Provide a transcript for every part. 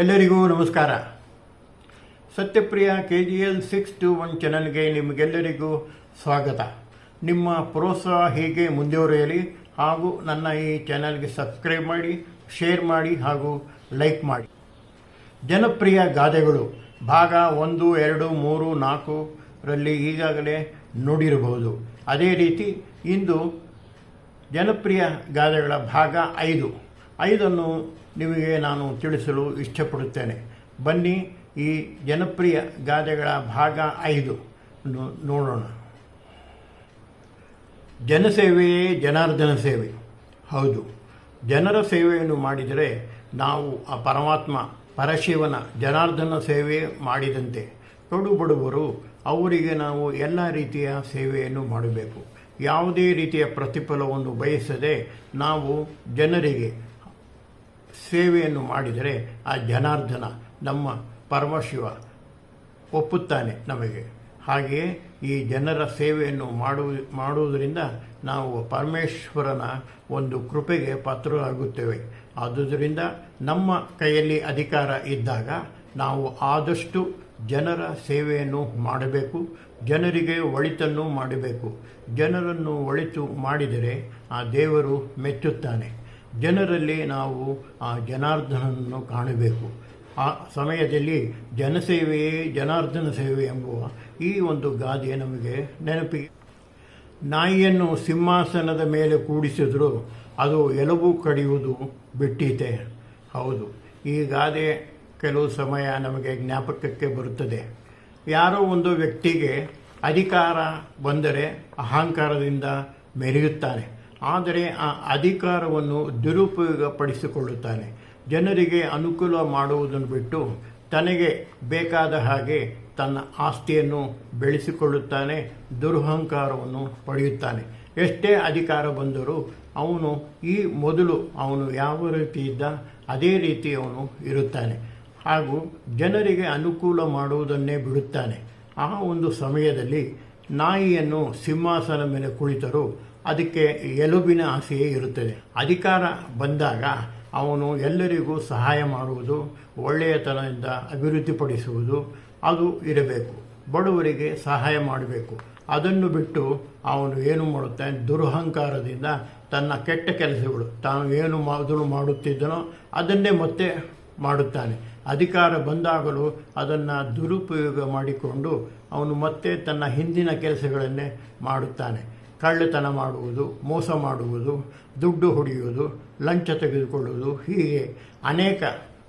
ಎಲ್ಲರಿಗೂ ನಮಸ್ಕಾರ. Satyapriya K G L six two one ಚಾನಲ್ಗೆ ನಿಮಗೆಲ್ಲರಿಗೂ ಸ್ವಾಗತ. ನಿಮ್ಮ ಪ್ರೋತ್ಸಾಹ ಹೀಗೆ ಮುಂದುವರಿಯಲಿ ಹಾಗೂ ನನ್ನ ಈ ಚಾನಲ್ಗೆ ಸಬ್ಸ್ಕ್ರೈಬ್ ಮಾಡಿ, ಶೇರ್ ಮಾಡಿ ಹಾಗೂ ಲೈಕ್ ಮಾಡಿ. ಜನಪ್ರಿಯ ಗಾದೆಗಳು ಭಾಗ ಒಂದು, ಎರಡು, ಮೂರು ನಾಲ್ಕರಲ್ಲಿ ಈಗಾಗಲೇ ನೋಡಿರಬಹುದು. ಅದೇ ರೀತಿ ಇಂದು ಜನಪ್ರಿಯ ಗಾದೆಗಳ ಭಾಗ ಐದು. ಐದನ್ನು ನಿಮಗೆ ನಾನು ತಿಳಿಸಲು ಇಷ್ಟಪಡುತ್ತೇನೆ. ಬನ್ನಿ ಈ ಜನಪ್ರಿಯ ಗಾದೆಗಳ ಭಾಗ ಐದು. ನೋಡೋಣ. ಜನಸೇವೆಯೇ ಜನಾರ್ದನ ಸೇವೆ. ಹೌದು, ಜನರ ಸೇವೆಯನ್ನು ಮಾಡಿದರೆ ನಾವು ಆ ಪರಮಾತ್ಮ, ಪರಶಿವನ ಜನಾರ್ದನ ಸೇವೆ ಮಾಡಿದಂತೆ. ತೊಡುಬಡುವರು ಬಡವರು ಅವರಿಗೆ ನಾವು ಎಲ್ಲ ರೀತಿಯ ಸೇವೆಯನ್ನು ಮಾಡಬೇಕು. ಯಾವುದೇ ರೀತಿಯ ಪ್ರತಿಫಲವನ್ನು ಬಯಸದೆ ನಾವು ಜನರಿಗೆ ಸೇವೆಯನ್ನು ಮಾಡಿದರೆ ಆ ಜನಾರ್ದನ ನಮ್ಮ ಪರಮಶಿವ ಒಪ್ಪುತ್ತಾನೆ ನಮಗೆ. ಹಾಗೆಯೇ ಈ ಜನರ ಸೇವೆಯನ್ನು ಮಾಡುವ, ಮಾಡುವುದರಿಂದ ನಾವು ಪರಮೇಶ್ವರನ ಒಂದು ಕೃಪೆಗೆ ಪಾತ್ರರಾಗುತ್ತೇವೆ. ಆದುದರಿಂದ ನಮ್ಮ ಕೈಯಲ್ಲಿ ಅಧಿಕಾರ ಇದ್ದಾಗ ನಾವು ಆದಷ್ಟು ಜನರ ಸೇವೆಯನ್ನು ಮಾಡಬೇಕು, ಜನರಿಗೆ ಒಳಿತನ್ನು ಮಾಡಬೇಕು. ಜನರನ್ನು ಒಳಿತು ಮಾಡಿದರೆ ಆ ದೇವರು ಮೆಚ್ಚುತ್ತಾನೆ. ಜನರಲ್ಲಿ ನಾವು ಆ ಜನಾರ್ದನನ್ನು ಕಾಣಬೇಕು. ಆ ಸಮಯದಲ್ಲಿ ಜನಸೇವೆಯೇ ಜನಾರ್ದನ ಸೇವೆ ಎಂಬುವ ಈ ಒಂದು ಗಾದೆ ನಮಗೆ ನೆನಪಿಗೆ ನಾಯಿಯನ್ನು ಸಿಂಹಾಸನದ ಮೇಲೆ ಕೂಡಿಸಿದರೂ ಅದು ಎಲುಬು ಕಡಿಯುವುದು ಬಿಟ್ಟಿತೆ. ಹೌದು, ಈ ಗಾದೆ ಕೆಲವು ಸಮಯ ನಮಗೆ ಜ್ಞಾಪಕಕ್ಕೆ ಬರುತ್ತದೆ. ಯಾರೋ ಒಂದು ವ್ಯಕ್ತಿಗೆ ಅಧಿಕಾರ ಬಂದರೆ ಅಹಂಕಾರದಿಂದ ಮೆರೆಯುತ್ತಾನೆ. ಆದರೆ ಆ ಅಧಿಕಾರವನ್ನು ದುರುಪಯೋಗಪಡಿಸಿಕೊಳ್ಳುತ್ತಾನೆ. ಜನರಿಗೆ ಅನುಕೂಲ ಮಾಡುವುದನ್ನು ಬಿಟ್ಟು ತನಗೆ ಬೇಕಾದ ಹಾಗೆ ತನ್ನ ಆಸ್ತಿಯನ್ನು ಬೆಳೆಸಿಕೊಳ್ಳುತ್ತಾನೆ, ದುರಹಂಕಾರವನ್ನು ಪಡೆಯುತ್ತಾನೆ. ಎಷ್ಟೇ ಅಧಿಕಾರ ಬಂದರೂ ಅವನು ಈ ಮೊದಲು ಅವನು ಯಾವ ರೀತಿ ಇದ್ದ ಅದೇ ರೀತಿ ಅವನು ಇರುತ್ತಾನೆ. ಹಾಗೂ ಜನರಿಗೆ ಅನುಕೂಲ ಮಾಡುವುದನ್ನೇ ಬಿಡುತ್ತಾನೆ. ಆ ಒಂದು ಸಮಯದಲ್ಲಿ ನಾಯಿಯನ್ನು ಸಿಂಹಾಸನ ಮೇಲೆ ಕುಳಿತರೂ ಅದಕ್ಕೆ ಎಲುಬಿನ ಆಸೆಯೇ ಇರುತ್ತದೆ. ಅಧಿಕಾರ ಬಂದಾಗ ಅವನು ಎಲ್ಲರಿಗೂ ಸಹಾಯ ಮಾಡುವುದು, ಒಳ್ಳೆಯತನದಿಂದ ಅಭಿವೃದ್ಧಿಪಡಿಸುವುದು ಅದು ಇರಬೇಕು. ಬಡವರಿಗೆ ಸಹಾಯ ಮಾಡಬೇಕು. ಅದನ್ನು ಬಿಟ್ಟು ಅವನು ಏನು ಮಾಡುತ್ತಾನೆ? ದುರಹಂಕಾರದಿಂದ ತನ್ನ ಕೆಟ್ಟ ಕೆಲಸಗಳು, ತಾನು ಏನು ಮೊದಲು ಮಾಡುತ್ತಿದ್ದನೋ ಅದನ್ನೇ ಮತ್ತೆ ಮಾಡುತ್ತಾನೆ. ಅಧಿಕಾರ ಬಂದಾಗಲೂ ಅದನ್ನು ದುರುಪಯೋಗ ಮಾಡಿಕೊಂಡು ಅವನು ಮತ್ತೆ ತನ್ನ ಹಿಂದಿನ ಕೆಲಸಗಳನ್ನೇ ಮಾಡುತ್ತಾನೆ. ಕಳ್ಳತನ ಮಾಡುವುದು, ಮೋಸ ಮಾಡುವುದು, ದುಡ್ಡು ಹೊಡೆಯುವುದು, ಲಂಚ ತೆಗೆದುಕೊಳ್ಳುವುದು, ಹೀಗೆ ಅನೇಕ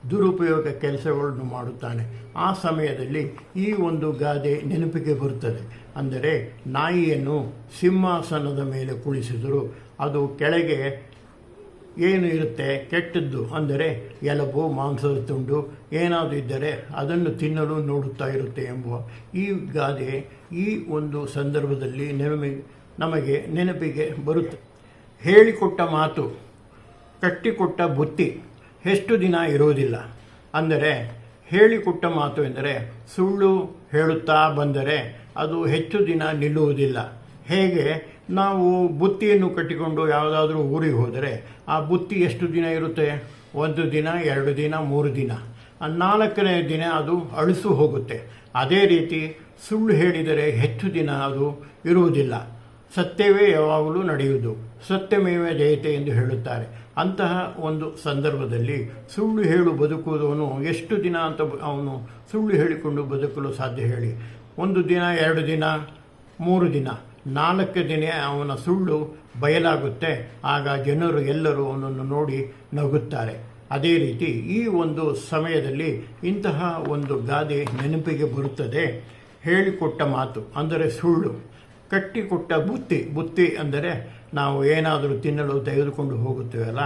ದುರುಪಯೋಗ ಕೆಲಸಗಳನ್ನು ಮಾಡುತ್ತಾನೆ. ಆ ಸಮಯದಲ್ಲಿ ಈ ಒಂದು ಗಾದೆ ನೆನಪಿಗೆ ಬರುತ್ತದೆ. ಅಂದರೆ ನಾಯಿಯನ್ನು ಸಿಂಹಾಸನದ ಮೇಲೆ ಕುಳಿಸಿದರು ಅದು ಕೆಳಗೆ ಏನು ಇರುತ್ತೆ? ಕೆಟ್ಟದ್ದು. ಅಂದರೆ ಎಲಬು, ಮಾಂಸದ ತುಂಡು, ಏನಾದರೂ ಇದ್ದರೆ ಅದನ್ನು ತಿನ್ನಲು ನೋಡುತ್ತಾ ಇರುತ್ತೆ ಎಂಬುವ ಈ ಗಾದೆ ಈ ಒಂದು ಸಂದರ್ಭದಲ್ಲಿ ನೆನಪಿ ನಮಗೆ ನೆನಪಿಗೆ ಬರುತ್ತೆ. ಹೇಳಿಕೊಟ್ಟ ಮಾತು, ಕಟ್ಟಿಕೊಟ್ಟ ಬುತ್ತಿ ಎಷ್ಟು ದಿನ ಇರುವುದಿಲ್ಲ. ಅಂದರೆ, ಹೇಳಿಕೊಟ್ಟ ಮಾತು ಎಂದರೆ, ಸುಳ್ಳು ಹೇಳುತ್ತಾ ಬಂದರೆ ಅದು ಹೆಚ್ಚು ದಿನ ನಿಲ್ಲುವುದಿಲ್ಲ. ಹೇಗೆ? ನಾವು ಬುತ್ತಿಯನ್ನು ಕಟ್ಟಿಕೊಂಡು ಯಾವುದಾದ್ರೂ ಊರಿಗೆ ಹೋದರೆ, ಆ ಬುತ್ತಿ ಎಷ್ಟು ದಿನ ಇರುತ್ತೆ? ಒಂದು ದಿನ, ಎರಡು ದಿನ, ಮೂರು ದಿನ. ನಾಲ್ಕನೇ ದಿನ ಅದು ಅಳಿಸು ಹೋಗುತ್ತೆ. ಅದೇ ರೀತಿ ಸುಳ್ಳು ಹೇಳಿದರೆ ಹೆಚ್ಚು ದಿನ ಅದು ಇರುವುದಿಲ್ಲ. ಸತ್ಯವೇ ಯಾವಾಗಲೂ ನಡೆಯುವುದು. ಸತ್ಯಮೇವ ಜಯತೆ ಎಂದು ಹೇಳುತ್ತಾರೆ. ಅಂತಹ ಒಂದು ಸಂದರ್ಭದಲ್ಲಿ ಸುಳ್ಳು ಹೇಳು ಬದುಕುವುದವನು ಎಷ್ಟು ದಿನ ಅಂತ ಅವನು ಸುಳ್ಳು ಹೇಳಿಕೊಂಡು ಬದುಕಲು ಸಾಧ್ಯ ಹೇಳಿ. ಒಂದು ದಿನ, ಎರಡು ದಿನ, ಮೂರು ದಿನ, ನಾಲ್ಕು ದಿನ ಅವನ ಸುಳ್ಳು ಬಯಲಾಗುತ್ತೆ. ಆಗ ಜನರು ಎಲ್ಲರೂ ಅವನನ್ನು ನೋಡಿ ನಗುತ್ತಾರೆ. ಅದೇ ರೀತಿ ಈ ಒಂದು ಸಮಯದಲ್ಲಿ ಇಂತಹ ಒಂದು ಗಾದೆ ನೆನಪಿಗೆ ಬರುತ್ತದೆ. ಹೇಳಿಕೊಟ್ಟ ಮಾತು, ಅಂದರೆ ಸುಳ್ಳು. ಕಟ್ಟಿಕೊಟ್ಟ ಬುತ್ತಿ. ಬುತ್ತಿ ಅಂದರೆ ನಾವು ಏನಾದರೂ ತಿನ್ನಲು ತೆಗೆದುಕೊಂಡು ಹೋಗುತ್ತೇವಲ್ಲ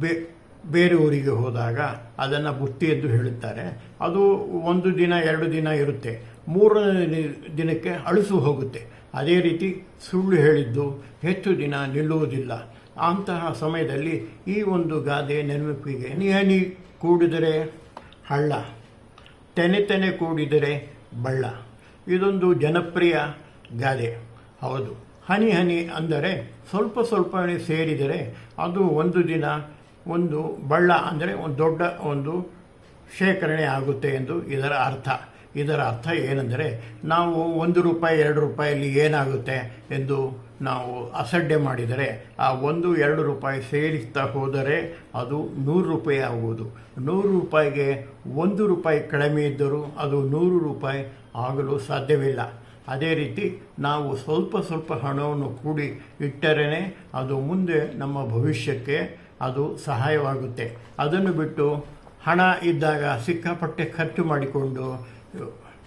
ಬೇ, ಬೇರೆ ಊರಿಗೆ ಹೋದಾಗ ಅದನ್ನು ಬುತ್ತಿ ಎಂದು ಹೇಳುತ್ತಾರೆ. ಅದು ಒಂದು ದಿನ, ಎರಡು ದಿನ ಇರುತ್ತೆ. ಮೂರನೇ ದಿನಕ್ಕೆ ಅಳಿಸು ಹೋಗುತ್ತೆ. ಅದೇ ರೀತಿ ಸುಳ್ಳು ಹೇಳಿದ್ದು ಹೆಚ್ಚು ದಿನ ನಿಲ್ಲುವುದಿಲ್ಲ. ಅಂತಹ ಸಮಯದಲ್ಲಿ ಈ ಒಂದು ಗಾದೆ ನೆನಪಿಗೆ ನಿಹನಿ ಕೂಡಿದರೆ ಹಳ್ಳ, ತೆನೆ ತೆನೆ ಕೂಡಿದರೆ ಬಳ್ಳ. ಇದೊಂದು ಜನಪ್ರಿಯ ಗಾದೆ. ಹೌದು. ಹನಿ ಹನಿ ಅಂದರೆ ಸ್ವಲ್ಪ ಸ್ವಲ್ಪ ಸೇರಿದರೆ ಅದು ಒಂದು ದಿನ ಒಂದು ಬಳ್ಳ ಅಂದರೆ ಒಂದು ದೊಡ್ಡ ಒಂದು ಶೇಖರಣೆ ಆಗುತ್ತೆ ಎಂದು ಇದರ ಅರ್ಥ. ಇದರ ಅರ್ಥ ಏನೆಂದರೆ ನಾವು ಒಂದು ರೂಪಾಯಿ, ಎರಡು ರೂಪಾಯಿಯಲ್ಲಿ ಏನಾಗುತ್ತೆ ಎಂದು ನಾವು ಅಸಡ್ಡೆ ಮಾಡಿದರೆ ಆ ಒಂದು, ಎರಡು ರೂಪಾಯಿ ಸೇರಿಸ್ತಾ ಹೋದರೆ ಅದು ನೂರು ರೂಪಾಯಿ ಆಗುವುದು. ನೂರು ರೂಪಾಯಿಗೆ ಒಂದು ರೂಪಾಯಿ ಕಡಿಮೆ ಇದ್ದರೂ ಅದು ನೂರು ರೂಪಾಯಿ ಆಗಲು ಸಾಧ್ಯವಿಲ್ಲ. ಅದೇ ರೀತಿ ನಾವು ಸ್ವಲ್ಪ ಸ್ವಲ್ಪ ಹಣವನ್ನು ಕೂಡಿ ಇಟ್ಟರೇ ಅದು ಮುಂದೆ ನಮ್ಮ ಭವಿಷ್ಯಕ್ಕೆ ಅದು ಸಹಾಯವಾಗುತ್ತೆ. ಅದನ್ನು ಬಿಟ್ಟು ಹಣ ಇದ್ದಾಗ ಸಿಕ್ಕಾಪಟ್ಟೆ ಖರ್ಚು ಮಾಡಿಕೊಂಡು,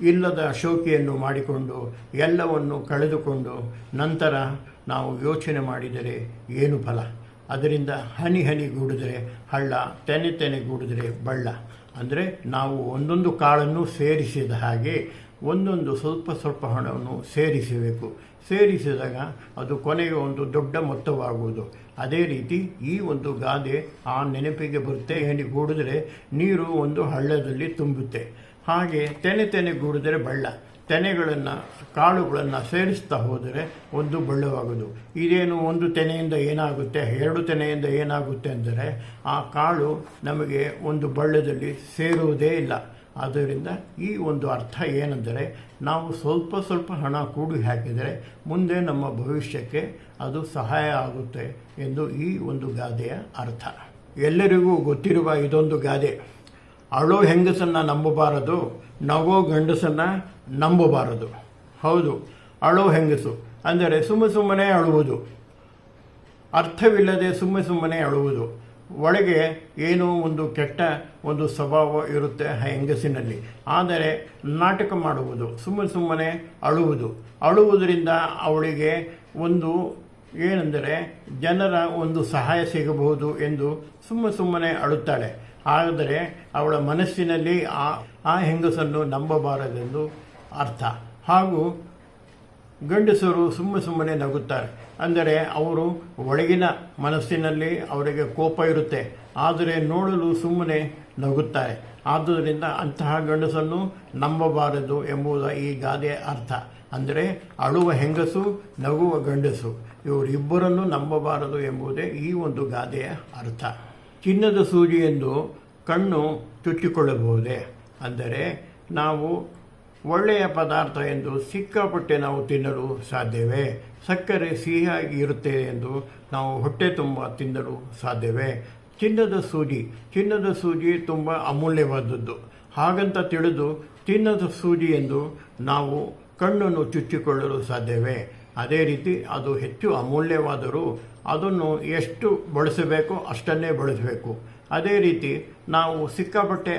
ಇಲ್ಲದ ಶೋಕಿಯನ್ನು ಮಾಡಿಕೊಂಡು, ಎಲ್ಲವನ್ನು ಕಳೆದುಕೊಂಡು ನಂತರ ನಾವು ಯೋಚನೆ ಮಾಡಿದರೆ ಏನು ಫಲ? ಅದರಿಂದ ಹನಿ ಹನಿ ಗೂಡಿದರೆ ಹಳ್ಳ, ತೆನೆ ತೆನೆ ಗೂಡಿದರೆ ಬಳ್ಳ. ಅಂದರೆ ನಾವು ಒಂದೊಂದು ಕಾಳನ್ನು ಸೇರಿಸಿದ ಹಾಗೆ ಒಂದೊಂದು ಸ್ವಲ್ಪ ಸ್ವಲ್ಪ ಹಣವನ್ನು ಸೇರಿಸಬೇಕು. ಸೇರಿಸಿದಾಗ ಅದು ಕೊನೆಗೆ ಒಂದು ದೊಡ್ಡ ಮೊತ್ತವಾಗುವುದು. ಅದೇ ರೀತಿ ಈ ಒಂದು ಗಾದೆ ಆ ನೆನಪಿಗೆ ಬರುತ್ತೆ. ಹೆಣಿ ಗೂಡಿದ್ರೆ ನೀರು ಒಂದು ಹಳ್ಳದಲ್ಲಿ ತುಂಬುತ್ತೆ. ಹಾಗೆ ತೆನೆ ತೆನೆ ಗೂಡಿದ್ರೆ ಬಳ್ಳ. ತೆನೆಗಳನ್ನು, ಕಾಳುಗಳನ್ನು ಸೇರಿಸ್ತಾ ಹೋದರೆ ಒಂದು ಬಳ್ಳವಾಗೋದು ಇದೇನು ಒಂದು ತೆನೆಯಿಂದ ಏನಾಗುತ್ತೆ? ಎರಡು ತೆನೆಯಿಂದ ಏನಾಗುತ್ತೆ ಅಂದರೆ ಆ ಕಾಳು ನಮಗೆ ಒಂದು ಬಳ್ಳದಲ್ಲಿ ಸೇರುವುದೇ ಇಲ್ಲ. ಆದ್ದರಿಂದ ಈ ಒಂದು ಅರ್ಥ ಏನೆಂದರೆ ನಾವು ಸ್ವಲ್ಪ ಸ್ವಲ್ಪ ಹಣ ಕೂಡಿ ಹಾಕಿದರೆ ಮುಂದೆ ನಮ್ಮ ಭವಿಷ್ಯಕ್ಕೆ ಅದು ಸಹಾಯ ಆಗುತ್ತೆ ಎಂದು ಈ ಒಂದು ಗಾದೆಯ ಅರ್ಥ. ಎಲ್ಲರಿಗೂ ಗೊತ್ತಿರುವ ಇದೊಂದು ಗಾದೆ. ಅಳೋ ಹೆಂಗಸನ್ನು ನಂಬಬಾರದು, ನಗೋ ಗಂಡಸನ್ನು ನಂಬಬಾರದು. ಹೌದು, ಅಳೋ ಹೆಂಗಸು ಅಂದರೆ ಸುಮ್ಮ ಸುಮ್ಮನೆ ಅಳುವುದು. ಅರ್ಥವಿಲ್ಲದೆ ಸುಮ್ಮ ಸುಮ್ಮನೆ ಅಳುವುದು. ಒಳಗೆ ಏನೋ ಒಂದು ಕೆಟ್ಟ ಒಂದು ಸ್ವಭಾವ ಇರುತ್ತೆ ಹೆಂಗಸಿನಲ್ಲಿ. ಆದರೆ ನಾಟಕ ಮಾಡುವುದು, ಸುಮ್ಮನೆ ಸುಮ್ಮನೆ ಅಳುವುದು. ಅಳುವುದರಿಂದ ಅವಳಿಗೆ ಒಂದು ಏನೆಂದರೆ ಜನರ ಒಂದು ಸಹಾಯ ಸಿಗಬಹುದು ಎಂದು ಸುಮ್ಮ ಸುಮ್ಮನೆ ಅಳುತ್ತಾಳೆ. ಆದರೆ ಅವಳ ಮನಸ್ಸಿನಲ್ಲಿ ಆ ಆ ಹೆಂಗಸನ್ನು ನಂಬಬಾರದೆಂದು ಅರ್ಥ. ಹಾಗೂ ಗಂಡಸರು ಸುಮ್ಮ ಸುಮ್ಮನೆ ನಗುತ್ತಾರೆ. ಅಂದರೆ ಅವರು ಒಳಗಿನ ಮನಸ್ಸಿನಲ್ಲಿ ಅವರಿಗೆ ಕೋಪ ಇರುತ್ತೆ. ಆದರೆ ನೋಡಲು ಸುಮ್ಮನೆ ನಗುತ್ತಾರೆ. ಆದ್ದರಿಂದ ಅಂತಹ ಗಂಡಸನ್ನು ನಂಬಬಾರದು ಎಂಬುದ ಈ ಗಾದೆಯ ಅರ್ಥ. ಅಂದರೆ ಅಳುವ ಹೆಂಗಸು, ನಗುವ ಗಂಡಸು. ಇವರಿಬ್ಬರನ್ನು ನಂಬಬಾರದು ಎಂಬುದೇ ಈ ಒಂದು ಗಾದೆಯ ಅರ್ಥ. ಚಿನ್ನದ ಸೂಜಿ ಎಂದು ಕಣ್ಣು ಚುಚ್ಚಿಕೊಳ್ಳಬಹುದೇ? ಅಂದರೆ ನಾವು ಒಳ್ಳೆಯ ಪದಾರ್ಥ ಎಂದು ಸಿಕ್ಕಾಪಟ್ಟೆ ನಾವು ತಿನ್ನಲು ಸಾಧ್ಯವೇ? ಸಕ್ಕರೆ ಸಿಹಿಯಾಗಿ ಇರುತ್ತೆ ಎಂದು ನಾವು ಹೊಟ್ಟೆ ತುಂಬ ತಿನ್ನಲು ಸಾಧ್ಯವೇ? ಚಿನ್ನದ ಸೂಜಿ. ಚಿನ್ನದ ಸೂಜಿ ತುಂಬ ಅಮೂಲ್ಯವಾದದ್ದು. ಹಾಗಂತ ತಿಳಿದು ಚಿನ್ನದ ಸೂಜಿ ಎಂದು ನಾವು ಕಣ್ಣನ್ನು ಚುಚ್ಚಿಕೊಳ್ಳಲು ಸಾಧ್ಯವೇ? ಅದೇ ರೀತಿ ಅದು ಹೆಚ್ಚು ಅಮೂಲ್ಯವಾದರೂ ಅದನ್ನು ಎಷ್ಟು ಬಳಸಬೇಕೋ ಅಷ್ಟನ್ನೇ ಬಳಸಬೇಕು. ಅದೇ ರೀತಿ ನಾವು ಸಿಕ್ಕಾಪಟ್ಟೆ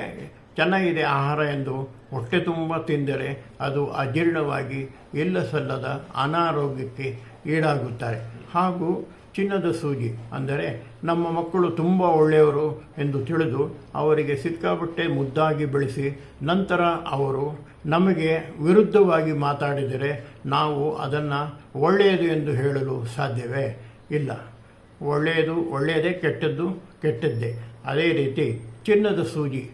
ಚೆನ್ನಾಗಿದೆ ಆಹಾರ ಎಂದು ಹೊಟ್ಟೆ ತುಂಬ ತಿಂದರೆ ಅದು ಅಜೀರ್ಣವಾಗಿ ಇಲ್ಲ ಸಲ್ಲದ ಅನಾರೋಗ್ಯಕ್ಕೆ ಈಡಾಗುತ್ತಾರೆ. ಹಾಗೂ ಚಿನ್ನದ ಸೂಜಿ ಅಂದರೆ ನಮ್ಮ ಮಕ್ಕಳು ತುಂಬ ಒಳ್ಳೆಯವರು ಎಂದು ತಿಳಿದು ಅವರಿಗೆ ಸಿಕ್ಕಾಬಟ್ಟೆ ಮುದ್ದಾಗಿ ಬೆಳೆಸಿ ನಂತರ ಅವರು ನಮಗೆ ವಿರುದ್ಧವಾಗಿ ಮಾತಾಡಿದರೆ ನಾವು ಅದನ್ನು ಒಳ್ಳೆಯದು ಎಂದು ಹೇಳಲು ಸಾಧ್ಯವೇ? ಇಲ್ಲ. ಒಳ್ಳೆಯದು ಒಳ್ಳೆಯದೇ, ಕೆಟ್ಟದ್ದು ಕೆಟ್ಟದ್ದೇ. ಅದೇ ರೀತಿ ಚಿನ್ನದ ಸೂಜಿ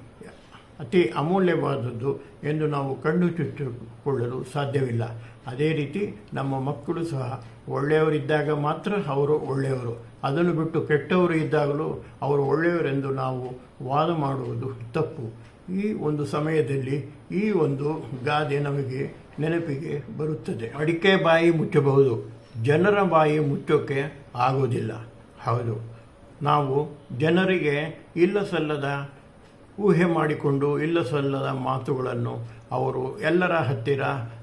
ಅತಿ ಅಮೂಲ್ಯವಾದದ್ದು ಎಂದು ನಾವು ಕಣ್ಣು ಚುಚ್ಚಿಕೊಳ್ಳಲು ಸಾಧ್ಯವಿಲ್ಲ. ಅದೇ ರೀತಿ ನಮ್ಮ ಮಕ್ಕಳು ಸಹ ಒಳ್ಳೆಯವರಿದ್ದಾಗ ಮಾತ್ರ ಅವರು ಒಳ್ಳೆಯವರು. ಅದನ್ನು ಬಿಟ್ಟು ಕೆಟ್ಟವರು ಇದ್ದಾಗಲೂ ಅವರು ಒಳ್ಳೆಯವರೆಂದು ನಾವು ವಾದ ಮಾಡುವುದು ತಪ್ಪು. ಈ ಒಂದು ಸಮಯದಲ್ಲಿ ಈ ಒಂದು ಗಾದೆ ನಮಗೆ ನೆನಪಿಗೆ ಬರುತ್ತದೆ. ಅಡಿಕೆ ಬಾಯಿ ಮುಚ್ಚಬಹುದು. ಜನರ ಬಾಯಿ ಮುಚ್ಚೋಕೆ ಆಗೋದಿಲ್ಲ. ಹೌದು. ನಾವು ಜನರಿಗೆ ಇಲ್ಲ ಸಲ್ಲದ ಊಹೆ ಮಾಡಿಕೊಂಡು ಇಲ್ಲ ಸಲ್ಲದ ಮಾತುಗಳನ್ನು ಅವರು ಎಲ್ಲರ ಹತ್ತಿರ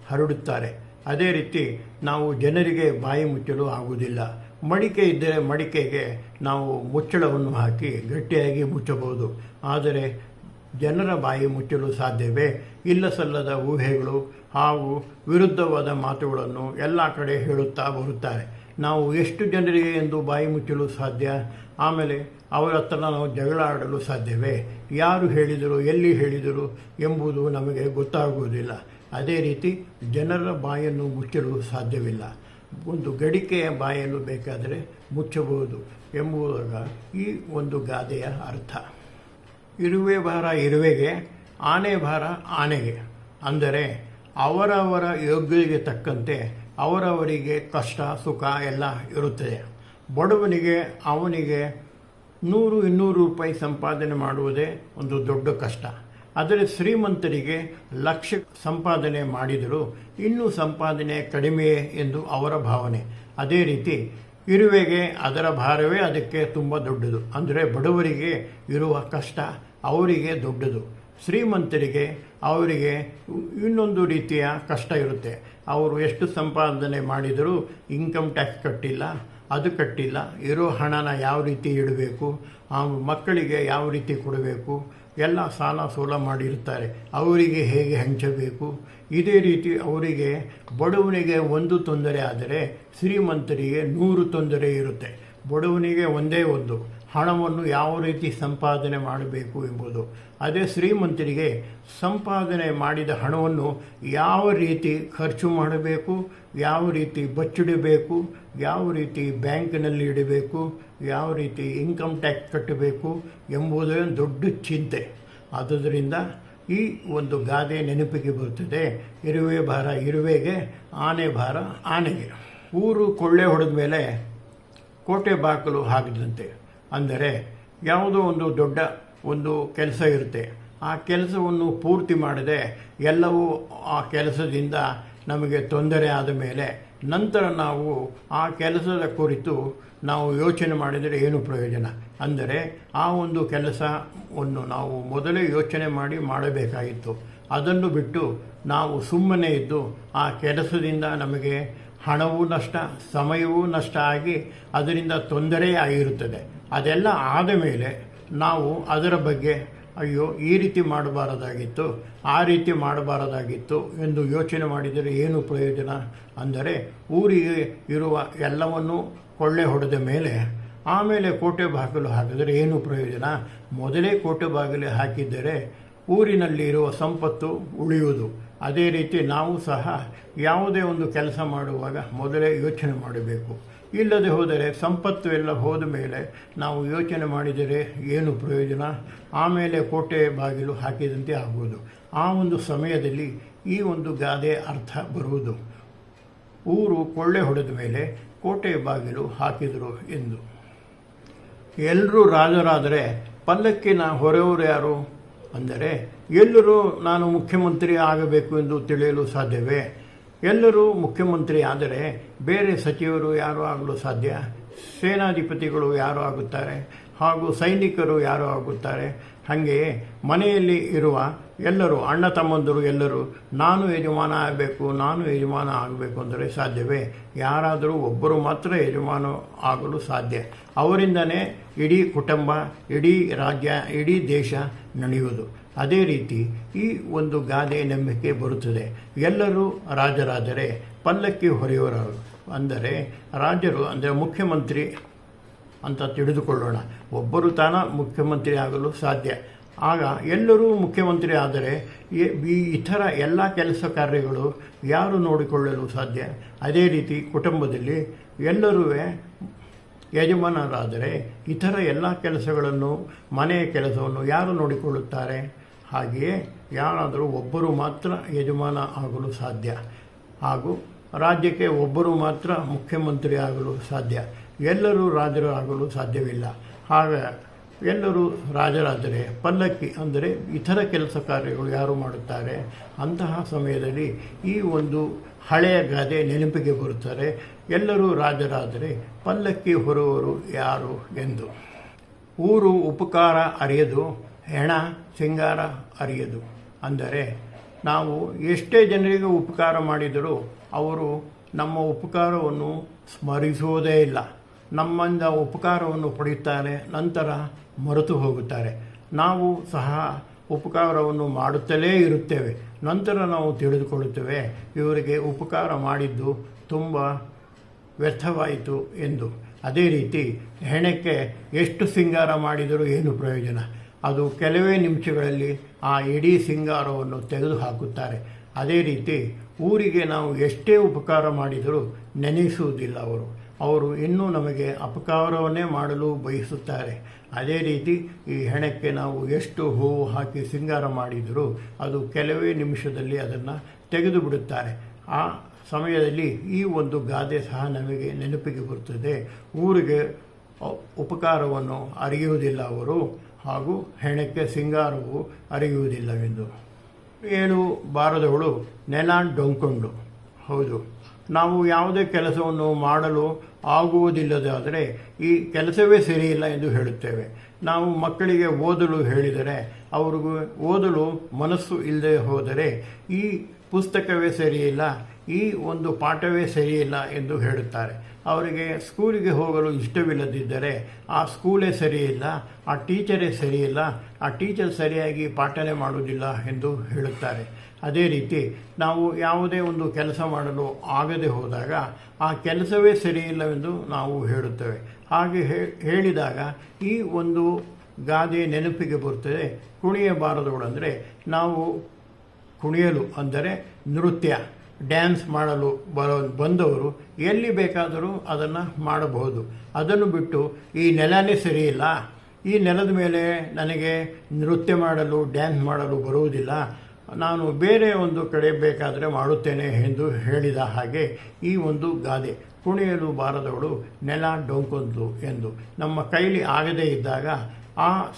ಹರಡುತ್ತಾರೆ. ಅದೇ ರೀತಿ ನಾವು ಜನರಿಗೆ ಬಾಯಿ ಮುಚ್ಚಲು ಆಗುವುದಿಲ್ಲ. ಮಡಿಕೆ ಇದ್ದರೆ ಮಡಿಕೆಗೆ ನಾವು ಮುಚ್ಚಳವನ್ನು ಹಾಕಿ ಗಟ್ಟಿಯಾಗಿ ಮುಚ್ಚಬಹುದು. ಆದರೆ ಜನರ ಬಾಯಿ ಮುಚ್ಚಲು ಸಾಧ್ಯವೇ? ಇಲ್ಲ ಸಲ್ಲದ ಊಹೆಗಳು ಹಾಗೂ ವಿರುದ್ಧವಾದ ಮಾತುಗಳನ್ನು ಎಲ್ಲ ಕಡೆ ಹೇಳುತ್ತಾ ಬರುತ್ತಾರೆ. ನಾವು ಎಷ್ಟು ಜನರಿಗೆ ಎಂದು ಬಾಯಿ ಮುಚ್ಚಲು ಸಾಧ್ಯ? ಆಮೇಲೆ ಅವರ ಹತ್ರ ನಾವು ಜಗಳ ಆಡಲು ಸಾಧ್ಯವೇ? ಯಾರು ಹೇಳಿದರು, ಎಲ್ಲಿ ಹೇಳಿದರು ಎಂಬುದು ನಮಗೆ ಗೊತ್ತಾಗುವುದಿಲ್ಲ. ಅದೇ ರೀತಿ ಜನರ ಬಾಯನ್ನು ಮುಚ್ಚಲು ಸಾಧ್ಯವಿಲ್ಲ. ಒಂದು ಗಡಿಕೆಯ ಬಾಯನ್ನು ಬೇಕಾದರೆ ಮುಚ್ಚಬಹುದು ಎಂಬುದಾಗ ಈ ಒಂದು ಗಾದೆಯ ಅರ್ಥ. ಇರುವೆ ಭಾರ ಇರುವೆಗೆ, ಆನೆ ಭಾರ ಆನೆಗೆ. ಅಂದರೆ ಅವರವರ ಯೋಗ್ಯತೆಗೆ ತಕ್ಕಂತೆ ಅವರವರಿಗೆ ಕಷ್ಟ, ಸುಖ ಎಲ್ಲ ಇರುತ್ತದೆ. ಬಡವನಿಗೆ, ಅವನಿಗೆ ನೂರು, ಇನ್ನೂರು ರೂಪಾಯಿ ಸಂಪಾದನೆ ಮಾಡುವುದೇ ಒಂದು ದೊಡ್ಡ ಕಷ್ಟ. ಆದರೆ ಶ್ರೀಮಂತರಿಗೆ ಲಕ್ಷ ಸಂಪಾದನೆ ಮಾಡಿದರೂ ಇನ್ನೂ ಸಂಪಾದನೆ ಕಡಿಮೆಯೇ ಎಂದು ಅವರ ಭಾವನೆ. ಅದೇ ರೀತಿ ಇರುವೆಗೆ ಅದರ ಭಾರವೇ ಅದಕ್ಕೆ ತುಂಬ ದೊಡ್ಡದು. ಅಂದರೆ ಬಡವರಿಗೆ ಇರುವ ಕಷ್ಟ ಅವರಿಗೆ ದೊಡ್ಡದು. ಶ್ರೀಮಂತರಿಗೆ ಅವರಿಗೆ ಇನ್ನೊಂದು ರೀತಿಯ ಕಷ್ಟ ಇರುತ್ತೆ. ಅವರು ಎಷ್ಟು ಸಂಪಾದನೆ ಮಾಡಿದರೂ ಇನ್ಕಮ್ ಟ್ಯಾಕ್ಸ್ ಕಟ್ಟಿಲ್ಲ, ಅದು ಕಟ್ಟಿಲ್ಲ, ಇರೋ ಹಣನ ಯಾವ ರೀತಿ ಇಡಬೇಕು, ಆ ಮಕ್ಕಳಿಗೆ ಯಾವ ರೀತಿ ಕೊಡಬೇಕು, ಎಲ್ಲ ಸಾಲ ಸೋಲ ಮಾಡಿರ್ತಾರೆ ಅವರಿಗೆ ಹೇಗೆ ಹಂಚಬೇಕು? ಇದೇ ರೀತಿ ಅವರಿಗೆ ಬಡವನಿಗೆ ಒಂದು ತೊಂದರೆ ಆದರೆ ಶ್ರೀಮಂತರಿಗೆ ನೂರು ತೊಂದರೆ ಇರುತ್ತೆ. ಬಡವನಿಗೆ ಒಂದೇ ಒಂದು, ಹಣವನ್ನು ಯಾವ ರೀತಿ ಸಂಪಾದನೆ ಮಾಡಬೇಕು ಎಂಬುದು. ಅದೇ ಶ್ರೀಮಂತರಿಗೆ ಸಂಪಾದನೆ ಮಾಡಿದ ಹಣವನ್ನು ಯಾವ ರೀತಿ ಖರ್ಚು ಮಾಡಬೇಕು, ಯಾವ ರೀತಿ ಬಚ್ಚಿಡಬೇಕು ಯಾವ ರೀತಿ ಬ್ಯಾಂಕಿನಲ್ಲಿ ಇಡಬೇಕು, ಯಾವ ರೀತಿ ಇನ್ಕಮ್ ಟ್ಯಾಕ್ಸ್ ಕಟ್ಟಬೇಕು ಎಂಬುದೇ ದೊಡ್ಡ ಚಿಂತೆ. ಆದುದರಿಂದ ಈ ಒಂದು ಗಾದೆ ನೆನಪಿಗೆ ಬರುತ್ತದೆ. ಇರುವೆ ಭಾರ ಇರುವೆಗೆ, ಆನೆ ಭಾರ ಆನೆಗೆ. ಊರು ಕೊಳ್ಳೆ ಹೊಡೆದ ಮೇಲೆ ಕೋಟೆ ಬಾಕಲು ಹಾಕಿದಂತೆ. ಅಂದರೆ ಯಾವುದೋ ಒಂದು ದೊಡ್ಡ ಒಂದು ಕೆಲಸ ಇರುತ್ತೆ. ಆ ಕೆಲಸವನ್ನು ಪೂರ್ತಿ ಮಾಡದೆ. ಎಲ್ಲವೂ ಆ ಕೆಲಸದಿಂದ ನಮಗೆ ತೊಂದರೆ ಆದ ಮೇಲೆ ನಂತರ ನಾವು ಆ ಕೆಲಸದ ಕುರಿತು ನಾವು ಯೋಚನೆ ಮಾಡಿದರೆ ಏನು ಪ್ರಯೋಜನ? ಅಂದರೆ ಆ ಒಂದು ಕೆಲಸವನ್ನು ನಾವು ಮೊದಲೇ ಯೋಚನೆ ಮಾಡಿ ಮಾಡಬೇಕಾಗಿತ್ತು ಅದನ್ನು ಬಿಟ್ಟು ನಾವು ಸುಮ್ಮನೆ ಇದ್ದು ಆ ಕೆಲಸದಿಂದ ನಮಗೆ ಹಣವೂ ನಷ್ಟ, ಸಮಯವೂ ನಷ್ಟ ಆಗಿ ಅದರಿಂದ ತೊಂದರೆ ಆಗಿರುತ್ತದೆ. ಅದೆಲ್ಲ ಆದ ಮೇಲೆ ನಾವು ಅದರ ಬಗ್ಗೆ, ಅಯ್ಯೋ, ಈ ರೀತಿ ಮಾಡಬಾರದಾಗಿತ್ತು, ಆ ರೀತಿ ಮಾಡಬಾರದಾಗಿತ್ತು ಎಂದು ಯೋಚನೆ ಮಾಡಿದರೆ ಏನು ಪ್ರಯೋಜನ? ಅಂದರೆ ಊರಿಗೆ ಇರುವ ಎಲ್ಲವನ್ನೂ ಕೊಳ್ಳೆ ಹೊಡೆದ ಮೇಲೆ, ಆಮೇಲೆ ಕೋಟೆ ಬಾಗಿಲು ಹಾಕಿದರೆ ಏನು ಪ್ರಯೋಜನ? ಮೊದಲೇ ಕೋಟೆ ಬಾಗಿಲು ಹಾಕಿದ್ದರೆ ಊರಿನಲ್ಲಿ ಇರುವ ಸಂಪತ್ತು ಉಳಿಯುವುದು. ಅದೇ ರೀತಿ ನಾವು ಸಹ ಯಾವುದೇ ಒಂದು ಕೆಲಸ ಮಾಡುವಾಗ ಮೊದಲೇ ಯೋಚನೆ ಮಾಡಬೇಕು. ಇಲ್ಲದೆ ಹೋದರೆ ಸಂಪತ್ತು ಎಲ್ಲ ಹೋದ ಮೇಲೆ ನಾವು ಯೋಚನೆ ಮಾಡಿದರೆ ಏನು ಪ್ರಯೋಜನ? ಆಮೇಲೆ ಕೋಟೆ ಬಾಗಿಲು ಹಾಕಿದಂತೆ ಆಗುವುದು. ಆ ಒಂದು ಸಮಯದಲ್ಲಿ ಈ ಒಂದು ಗಾದೆ ಅರ್ಥ ಬರುವುದು. ಊರು ಕೊಳ್ಳೆ ಹೊಡೆದ ಮೇಲೆ ಕೋಟೆ ಬಾಗಿಲು ಹಾಕಿದರು ಎಂದು. ಎಲ್ಲರೂ ರಾಜರಾದರೆ ಪಲ್ಲಕ್ಕಿನ ಹೊರೆಯವರು ಯಾರು? ಅಂದರೆ ಎಲ್ಲರೂ ನಾನು ಮುಖ್ಯಮಂತ್ರಿ ಆಗಬೇಕು ಎಂದು ತಿಳಿಯಲು ಸಾಧ್ಯವೇ? ಎಲ್ಲರೂ ಮುಖ್ಯಮಂತ್ರಿ ಆದರೆ ಬೇರೆ ಸಚಿವರು ಯಾರು ಆಗಲು ಸಾಧ್ಯ? ಸೇನಾಧಿಪತಿಗಳು ಯಾರು ಆಗುತ್ತಾರೆ? ಹಾಗೂ ಸೈನಿಕರು ಯಾರು ಆಗುತ್ತಾರೆ? ಹಾಗೆಯೇ ಮನೆಯಲ್ಲಿ ಇರುವ ಎಲ್ಲರೂ, ಅಣ್ಣ ತಮ್ಮಂದರು ಎಲ್ಲರೂ, ನಾನು ಯಜಮಾನ ಆಗಬೇಕು, ನಾನು ಯಜಮಾನ ಆಗಬೇಕು ಅಂದರೆ ಸಾಧ್ಯವೇ? ಯಾರಾದರೂ ಒಬ್ಬರು ಮಾತ್ರ ಯಜಮಾನ ಆಗಲು ಸಾಧ್ಯ. ಅವರಿಂದನೇ ಇಡೀ ಕುಟುಂಬ, ಇಡೀ ರಾಜ್ಯ, ಇಡೀ ದೇಶ ನಡೆಯುವುದು ಅದೇ ರೀತಿ ಈ ಒಂದು ಗಾದೆ ನಂಬಿಕೆ ಬರುತ್ತದೆ. ಎಲ್ಲರೂ ರಾಜರಾದರೆ ಪಲ್ಲಕ್ಕಿ ಹೊರೆಯುವರು ಅಂದರೆ ರಾಜರು, ಅಂದರೆ ಮುಖ್ಯಮಂತ್ರಿ ಅಂತ ತಿಳಿದುಕೊಳ್ಳೋಣ. ಒಬ್ಬರು ತಾನ ಮುಖ್ಯಮಂತ್ರಿ ಆಗಲು ಸಾಧ್ಯ. ಆಗ ಎಲ್ಲರೂ ಮುಖ್ಯಮಂತ್ರಿ ಆದರೆ ಈ ಇತರ ಎಲ್ಲ ಕೆಲಸ ಕಾರ್ಯಗಳು ಯಾರು ನೋಡಿಕೊಳ್ಳಲು ಸಾಧ್ಯ? ಅದೇ ರೀತಿ ಕುಟುಂಬದಲ್ಲಿ ಎಲ್ಲರೂ ಯಜಮಾನರಾದರೆ ಇತರ ಎಲ್ಲ ಕೆಲಸಗಳನ್ನು, ಮನೆಯ ಕೆಲಸವನ್ನು ಯಾರು ನೋಡಿಕೊಳ್ಳುತ್ತಾರೆ? ಹಾಗೆಯೇ ಯಾರಾದರೂ ಒಬ್ಬರು ಮಾತ್ರ ಯಜಮಾನ ಆಗಲು ಸಾಧ್ಯ. ಹಾಗೂ ರಾಜ್ಯಕ್ಕೆ ಒಬ್ಬರು ಮಾತ್ರ ಮುಖ್ಯಮಂತ್ರಿ ಆಗಲು ಸಾಧ್ಯ. ಎಲ್ಲರೂ ರಾಜರು ಆಗಲು ಸಾಧ್ಯವಿಲ್ಲ. ಆಗ ಎಲ್ಲರೂ ರಾಜರಾದರೆ ಪಲ್ಲಕ್ಕಿ ಅಂದರೆ ಇತರ ಕೆಲಸ ಕಾರ್ಯಗಳು ಯಾರು ಮಾಡುತ್ತಾರೆ? ಅಂತಹ ಸಮಯದಲ್ಲಿ ಈ ಒಂದು ಹಳೆಯ ಗಾದೆ ನೆನಪಿಗೆ ಬರುತ್ತಾರೆ. ಎಲ್ಲರೂ ರಾಜರಾದರೆ ಪಲ್ಲಕ್ಕಿ ಹೊರುವವರು ಯಾರು ಎಂದು. ಊರು ಉಪಕಾರ ಅರಿಯದು, ಹೆಣ ಸಿಂಗಾರ ಅರಿಯದು. ಅಂದರೆ ನಾವು ಎಷ್ಟೇ ಜನರಿಗೆ ಉಪಕಾರ ಮಾಡಿದರೂ ಅವರು ನಮ್ಮ ಉಪಕಾರವನ್ನು ಸ್ಮರಿಸುವುದೇ ಇಲ್ಲ. ನಮ್ಮಿಂದ ಉಪಕಾರವನ್ನು ಪಡೆಯುತ್ತಾರೆ, ನಂತರ ಮರೆತು ಹೋಗುತ್ತಾರೆ. ನಾವು ಸಹ ಉಪಕಾರವನ್ನು ಮಾಡುತ್ತಲೇ ಇರುತ್ತೇವೆ. ನಂತರ ನಾವು ತಿಳಿದುಕೊಳ್ಳುತ್ತೇವೆ, ಇವರಿಗೆ ಉಪಕಾರ ಮಾಡಿದ್ದು ತುಂಬ ವ್ಯರ್ಥವಾಯಿತು ಎಂದು. ಅದೇ ರೀತಿ, ಹೆಣಕ್ಕೆ ಎಷ್ಟು ಸಿಂಗಾರ ಮಾಡಿದರೂ ಏನು ಪ್ರಯೋಜನ? ಅದು ಕೆಲವೇ ನಿಮಿಷಗಳಲ್ಲಿ ಆ ಇಡೀ ಸಿಂಗಾರವನ್ನು ತೆಗೆದು ಹಾಕುತ್ತಾರೆ ಅದೇ ರೀತಿ ಊರಿಗೆ ನಾವು ಎಷ್ಟೇ ಉಪಕಾರ ಮಾಡಿದರೂ ನೆನೆಸುವುದಿಲ್ಲ ಅವರು. ಅವರು ಇನ್ನೂ ನಮಗೆ ಅಪಕಾರವನ್ನೇ ಮಾಡಲು ಬಯಸುತ್ತಾರೆ. ಅದೇ ರೀತಿ ಈ ಹೆಣಕ್ಕೆ ನಾವು ಎಷ್ಟು ಹೂವು ಹಾಕಿ ಸಿಂಗಾರ ಮಾಡಿದರೂ ಅದು ಕೆಲವೇ ನಿಮಿಷದಲ್ಲಿ ಅದನ್ನು ತೆಗೆದು ಬಿಡುತ್ತಾರೆ ಆ ಸಮಯದಲ್ಲಿ ಈ ಒಂದು ಗಾದೆ ಸಹ ನಮಗೆ ನೆನಪಿಗೆ ಬರುತ್ತದೆ. ಊರಿಗೆ ಉಪಕಾರವನ್ನು ಅರಿಯುವುದಿಲ್ಲ ಅವರು. ಹಾಗೂ ಹೆಣಕ್ಕೆ ಸಿಂಗಾರವು ಅರಿಯುವುದಿಲ್ಲವೆಂದು. ಏಳು ಬಾರದವಳು ನೆಲ ಡೊಂಕೊಂಡು. ಹೌದು, ನಾವು ಯಾವುದೇ ಕೆಲಸವನ್ನು ಮಾಡಲು ಆಗುವುದಿಲ್ಲದಾದರೆ ಈ ಕೆಲಸವೇ ಸರಿಯಿಲ್ಲ ಎಂದು ಹೇಳುತ್ತೇವೆ. ನಾವು ಮಕ್ಕಳಿಗೆ ಓದಲು ಹೇಳಿದರೆ, ಅವ್ರಿಗೂ ಓದಲು ಮನಸ್ಸು ಇಲ್ಲದೆ ಹೋದರೆ ಈ ಪುಸ್ತಕವೇ ಸರಿಯಿಲ್ಲ, ಈ ಒಂದು ಪಾಠವೇ ಸರಿಯಿಲ್ಲ ಎಂದು ಹೇಳುತ್ತಾರೆ. ಅವರಿಗೆ ಸ್ಕೂಲಿಗೆ ಹೋಗಲು ಇಷ್ಟವಿಲ್ಲದಿದ್ದರೆ ಆ ಸ್ಕೂಲೇ ಸರಿಯಿಲ್ಲ, ಆ ಟೀಚರೇ ಸರಿಯಿಲ್ಲ, ಆ ಟೀಚರ್ ಸರಿಯಾಗಿ ಪಾಠನೆ ಮಾಡುವುದಿಲ್ಲ ಎಂದು ಹೇಳುತ್ತಾರೆ. ಅದೇ ರೀತಿ ನಾವು ಯಾವುದೇ ಒಂದು ಕೆಲಸ ಮಾಡಲು ಆಗದೆ ಹೋದಾಗ ಆ ಕೆಲಸವೇ ಸರಿಯಿಲ್ಲವೆಂದು ನಾವು ಹೇಳುತ್ತೇವೆ. ಹಾಗೆ ಹೇಳಿದಾಗ ಈ ಒಂದು ಗಾದೆ ನೆನಪಿಗೆ ಬರುತ್ತದೆ. ಕುಣಿಯಬಾರದವಳು ಅಂದರೆ ನಾವು ಕುಣಿಯಲು ಅಂದರೆ ನೃತ್ಯ. ಡ್ಯಾನ್ಸ್ ಮಾಡಲು ಬರೋ, ಬಂದವರು ಎಲ್ಲಿ ಬೇಕಾದರೂ ಅದನ್ನು ಮಾಡಬಹುದು. ಅದನ್ನು ಬಿಟ್ಟು ಈ ನೆಲನೇ ಸರಿಯಿಲ್ಲ. ಈ ನೆಲದ ಮೇಲೆ ನನಗೆ ನೃತ್ಯ ಮಾಡಲು ಡ್ಯಾನ್ಸ್ ಮಾಡಲು ಬರುವುದಿಲ್ಲ. ನಾನು ಬೇರೆ ಒಂದು ಕಡೆ ಬೇಕಾದರೆ ಮಾಡುತ್ತೇನೆ ಎಂದು ಹೇಳಿದ ಹಾಗೆ ಈ ಒಂದು ಗಾದೆ, ಕುಣಿಯಲು ಬಾರದವಳು ನೆಲ ಡೊಂಕೊಂದು ಎಂದು. ನಮ್ಮ ಕೈಲಿ ಆಗದೇ ಇದ್ದಾಗ ಆ